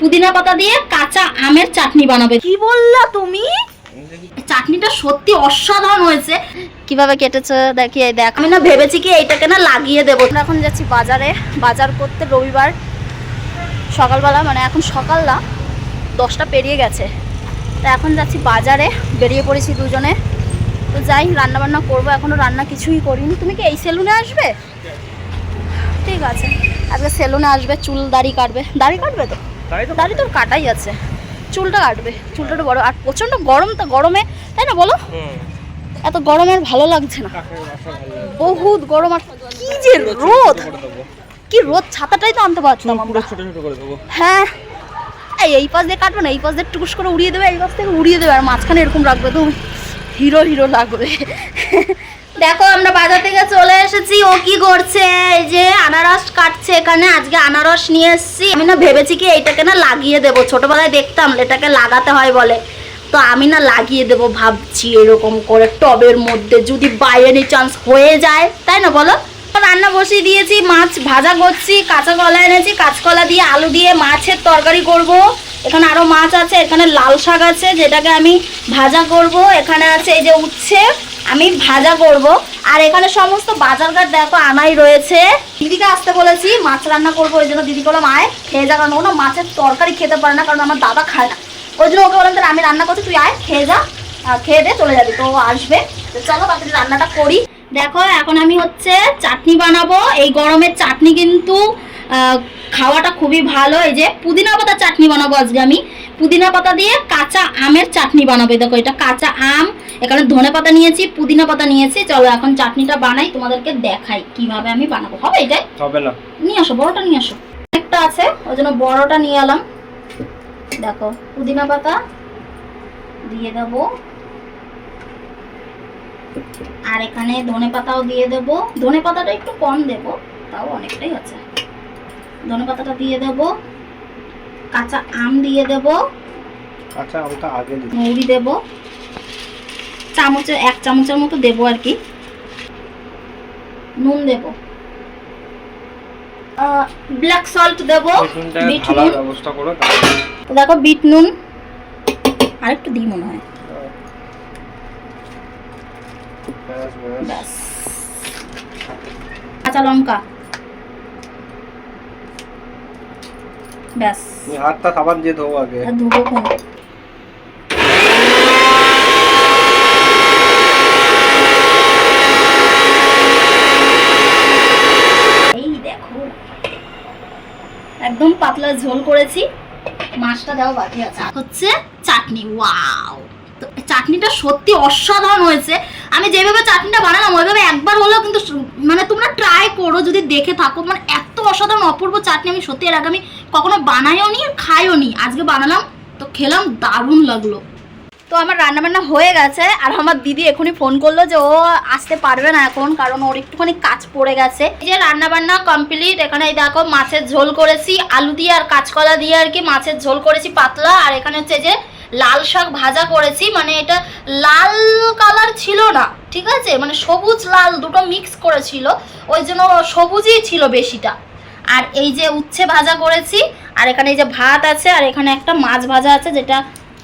পুদিনা পাতা দিয়ে কাঁচা আমের চাটনি বানাবে। কি বললা তুমি? চাটনিটা সত্যি অসাধারণ হয়েছে। কীভাবে কেটেছে দেখি এই দেখ। আমি না ভেবেছি কি এইটাকে না লাগিয়ে দেবো। এখন যাচ্ছি বাজারে। বাজার করতে রবিবার সকালবেলা মানে এখন সকাল না দশটা পেরিয়ে গেছে। তো এখন যাচ্ছি বাজারে বেরিয়ে পড়েছি দুজনে। তো যাই রান্না বান্না করব। এখনও রান্না কিছুই করিনি। তুমি কি এই সেলুনে আসবে? ঠিক আছে। আজকে সেলুনে আসবে চুল দাড়ি কাটবে। দাড়ি কাটবে তো? তাই তো কাটাই আছে। চুলটা কাটবে। চুলটা একটু বড়। আর প্রচণ্ড গরম তো গরমে তাই না বলো? এত গরমে আর ভালো লাগছে না। বহুত গরম আর কি যে রোদ! কি রোদ! ছাতাটাই তো আনতে পারছিলাম আমরা। হ্যাঁ। এই এই পাশ দিয়ে কাটবে না এই পাশ দিয়ে টুকুস করে উড়িয়ে দেবে এই পাশ থেকে উড়িয়ে দেবে আর মাঝখানে এরকম রাখবে তো হিরো হিরো লাগবে। দেখো, আমরা বাজার থেকে চলে এসেছি। ও কি করছে? এই যে আনারস কাটছে এখানে। আজকে আনারস নিয়ে এসেছি। আমি না ভেবেছি কি এইটাকে না লাগিয়ে দেবো। ছোটবেলায় দেখতাম এটাকে লাগাতে হয় বলে। তো আমি না লাগিয়ে দেবো ভাবছি এরকম করে টবের মধ্যে। যদি বাই এনি চান্স হয়ে যায়, তাই না বলো? রান্না বসিয়ে দিয়েছি, মাছ ভাজা করছি কাঁচা কলা এনেছি, কাঁচকলা দিয়ে আলু দিয়ে মাছের তরকারি করব। এখানে আরও মাছ আছে, এখানে লাল শাক আছে, যেটাকে আমি ভাজা করব। এখানে আছে এই যে উচ্ছে। আমি ভাজা করব। আর এখানে সমস্ত বাজারঘাট দেখো, আনাই রয়েছে। দিদিকে আসতে বলেছি, মাছ রান্না করব, ওই জন্য দিদি বললাম আয়, খেয়ে যা। কারণ ও না মাছের তরকারি খেতে পারে না, কারণ আমার দাদা খায় না। ওই জন্য ওকে বললাম, তাহলে আমি রান্না করছি, তুই আয়, খেয়ে যা। খেয়ে দে, চলে যাবি, তো আসবে। তো চলো, তাড়াতাড়ি রান্নাটা করি। দেখো, এখন আমি হচ্ছে চাটনি বানাবো। এই গরমের চাটনি কিন্তু খাওয়াটা খুবই ভালো। এই যে পুদিনা পাতা চাটনি বানাবো আজকে আমি। পুদিনা পাতা দিয়ে কাঁচা আমের চাটনি বানাবো। দেখো, এটা কাঁচা আম এখানে ধনে পাতা নিয়েছি পুদিনা পাতা নিয়েছি। চলো এখন চাটনিটা বানাই তোমাদেরকে দেখাই কীভাবে আমি বানাবো। হবে এটাই? হবে না। নিয়ে আসো বড়টা নিয়ে আসো। একটা আছে ওই জন্য বড়টা নিয়ে এলাম। দেখো পুদিনা পাতা দিয়ে দেব। আর এখানে ধনে পাতাও দিয়ে দেব। ধনে পাতাটা একটু কম দেব তাও অনেকটাই আছে। ধনে পাতাটা দিয়ে দেব। কাঁচা আম দিয়ে দেব। আচ্ছা আমটা আগে দিই মৌরি দেব। চামচে এক চামচের মতো দেবো আর কি। নুন দেব। ব্ল্যাক সল্ট দেব বিট নুন ব্যবস্থা করো তো দেখো বিট নুন আরেকটু দিই মনে হয়। কাঁচা লঙ্কা। ব্যাস। হাতটা সাবান দিয়ে ধোবো আগে। আর ধুবো খুন এই দেখো একদম পাতলা ঝোল করেছি। মাছটা দাও বাকি আছে। হচ্ছে চাটনি। ওয়াও! চাটনিটা সত্যি অসাধারণ হয়েছে। আমি যেভাবে চাটনিটা বানালাম, ওইভাবে একবার হলেও কিন্তু মানে তোমরা ট্রাই করো, যদি দেখে থাকো। মানে এত অসাধারণ, অপূর্ব চাটনি আমি সত্যি এর আগে আমি কখনো বানাইও নি আর খাইও নি আজকে বানালাম, তো খেলাম দারুণ লাগল। তো আমার রান্নাবান্না হয়ে গেছে, আর আমার দিদি এখনই ফোন করল যে ও আসতে পারবে না এখন, কারণ ওর একটুখানি কাজ পড়ে গেছে। এই যে রান্নাবান্না কমপ্লিট এখানে দেখো মাছের ঝোল করেছি, আলু দিয়ে আর কাঁচকলা দিয়ে আর কি মাছের ঝোল করেছি পাতলা, আর এখানে হচ্ছে যে লাল শাক ভাজা করেছি মানে এটা লাল কালার ছিল না, ঠিক আছে? মানে সবুজ লাল দুটো মিক্স করেছিল, ওই জন্য সবুজই ছিল বেশিটা। আর এই যে উচ্ছে ভাজা করেছি, আর এখানে এই যে ভাত আছে, আর এখানে একটা মাছ ভাজা আছে, যেটা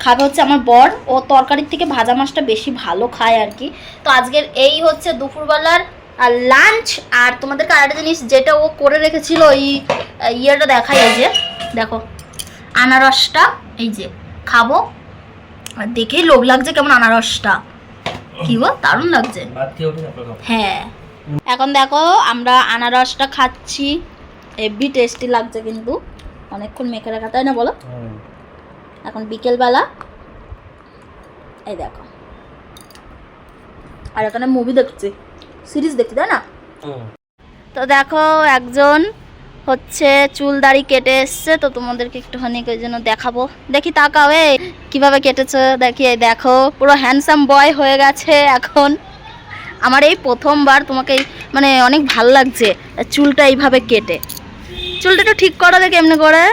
খাবে হচ্ছে আমার বর। ও তরকারির থেকে ভাজা মাছটা বেশি ভালো খায় আর কি। তো আজকের এই হচ্ছে দুপুরবেলার লাঞ্চ আর তোমাদেরকে আরেকটা জিনিস যেটা ও করে রেখেছিল ওই ইয়েটা দেখাই এই যে। দেখো আনারসটা এই যে খাব। আর দেখেই লোভ লাগছে কেমন আনারসটা। কি গো দারুণ লাগছে। হ্যাঁ। এখন দেখো আমরা আনারসটা খাচ্ছি। হেভি টেস্টি লাগছে কিন্তু। অনেকক্ষণ মেখে রাখা তাই না বলো। এখন বিকেলবেলা। এই দেখো। আর এখানে মুভি দেখছি। সিরিজ দেখছি তাই না? তো দেখো একজন হচ্ছে চুল দাড়ি কেটে এসছে তো তোমাদেরকে একটুখানি ওই জন্য দেখাবো। দেখি তাকাও এ কীভাবে কেটেছে দেখি এই দেখো। পুরো হ্যান্ডসাম বয় হয়ে গেছে এখন। আমার এই প্রথমবার তোমাকে মানে অনেক ভালো লাগছে চুলটা এইভাবে কেটে। চুলটা একটু ঠিক করো দেখে এমনি করে।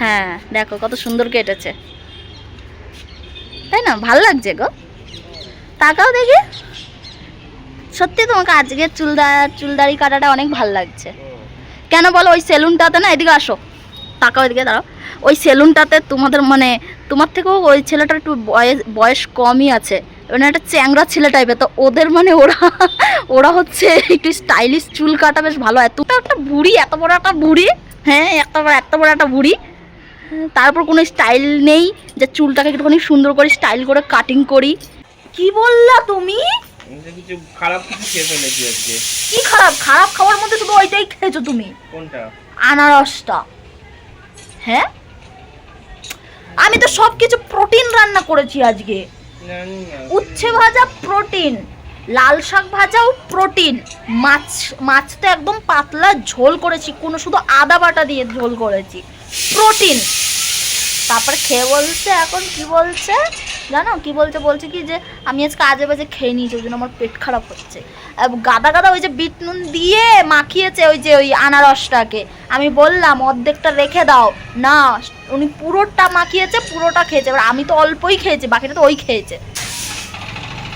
হ্যাঁ দেখো কত সুন্দর কেটেছে। তাই না? ভালো লাগছে গো। তাকাও দেখি। সত্যি তোমাকে আজকে চুল দা চুল দাড়ি কাটাটা অনেক ভালো লাগছে। কেন বলো ওই সেলুনটাতে না, এদিকে আসো। তাকাও এদিকে, দাঁড়াও। ওই সেলুনটাতে তোমাদের মানে তোমার থেকেও ওই ছেলেটার একটু বয়স বয়স কমই আছে। মানে একটা চ্যাংরা ছেলে টাইপের তো ওদের মানে ওরা ওরা হচ্ছে একটু স্টাইলিশ চুল কাটা বেশ ভালো। তুই একটা বুড়ি, এত বড় একটা বুড়ি। হ্যাঁ বড়, এত বড় একটা বুড়ি। তারপর কোনো স্টাইল নেই যে চুলটাকে একটুখানি সুন্দর করে স্টাইল করে কাটিং করি। কি বললা তুমি? কিছু খারাপ কিছু খেয়ে ফেলেছি আজকে। কি খারাপ? খারাপ খাওয়ার মধ্যে শুধু ওইটাই খেয়েছো তুমি? কোনটা? আনারসটা। হ্যাঁ? আমি তো সব কিছু প্রোটিন রান্না করেছি আজকে। উচ্ছে ভাজা প্রোটিন লাল শাক ভাজাও প্রোটিন মাছ মাছ তো একদম পাতলা ঝোল করেছি কোনো শুধু আদা বাটা দিয়ে ঝোল করেছি। প্রোটিন। তারপর খেয়ে বলছে, এখন কি বলছে? জানো, কি বলছে? বলছে কি যে, আমি আজকে আজে বাজে খেয়ে নিয়েছি, ওই জন্য আমার পেট খারাপ হচ্ছে। গাদা গাদা ওই যে বিট নুন দিয়ে মাখিয়েছে ওই যে ওই আনারসটাকে। আমি বললাম, অর্ধেকটা রেখে দাও। না, উনি পুরোটা মাখিয়েছে, পুরোটা খেয়েছে। এবার আমি তো অল্পই খেয়েছি, বাকিটা তো ওই খেয়েছে।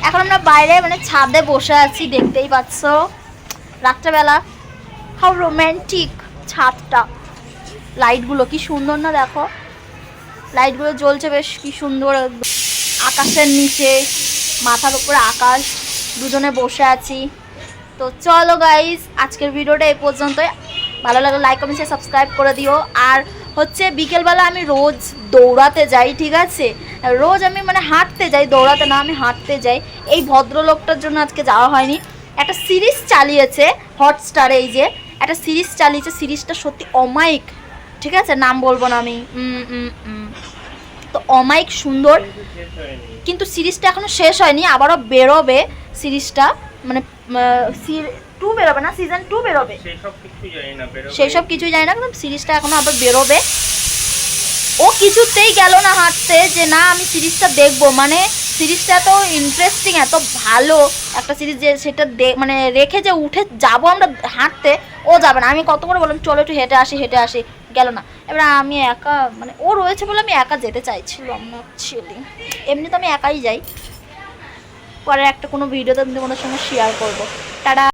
এখন আমরা বাইরে মানে ছাদে বসে আছি, দেখতেই পাচ্ছ। রাত্রেবেলা। হাউ রোম্যান্টিক ছাদটা। লাইটগুলো কি সুন্দর না দেখো? লাইটগুলো জ্বলছে বেশ, কি সুন্দর, আকাশের নিচে, মাথার উপরে আকাশ, দুজনে বসে আছি। তো চলো গাইজ আজকের ভিডিওটা এই পর্যন্তই। ভালো লাগলে লাইক কমেন্ট সাবস্ক্রাইব করে দিও। আর হচ্ছে বিকেলবেলা আমি রোজ দৌড়াতে যাই, ঠিক আছে? রোজ আমি মানে হাঁটতে যাই, দৌড়াতে না, আমি হাঁটতে যাই। এই ভদ্রলোকটার জন্য আজকে যাওয়া হয়নি। একটা সিরিজ চালিয়েছে হটস্টারে এই যে। একটা সিরিজ চালিয়েছে, সিরিজটা সত্যি অমায়িক। ঠিক আছে? নাম বলব না আমি। তো অমায়িক সুন্দর। কিন্তু সিরিজটা এখনও শেষ হয়নি আবারও বেরোবে সিরিজটা। মানে টু বেরোবে না? সিজন টু বেরোবে। সেই সব কিছুই জানি না কিন্তু সিরিজটা এখনও আবার বেরোবে। ও কিছুতেই গেল না হাঁটতে যে না আমি সিরিজটা দেখব। মানে সিরিজটা এত ইন্টারেস্টিং এত ভালো একটা সিরিজ যে সেটা মানে রেখে যে উঠে যাব আমরা হাঁটতে, ও যাবে না। আমি কত করে বললাম, চলো একটু হেঁটে আসি হেঁটে আসি। গেল না। এবার আমি একা মানে ও রয়েছে বলে আমি একা যেতে চাইছিলাম না অ্যাকচুয়ালি এমনি তো আমি একাই যাই। পরে একটা কোনো ভিডিওতে আমি তোমাদের সঙ্গে শেয়ার করব। টাটা।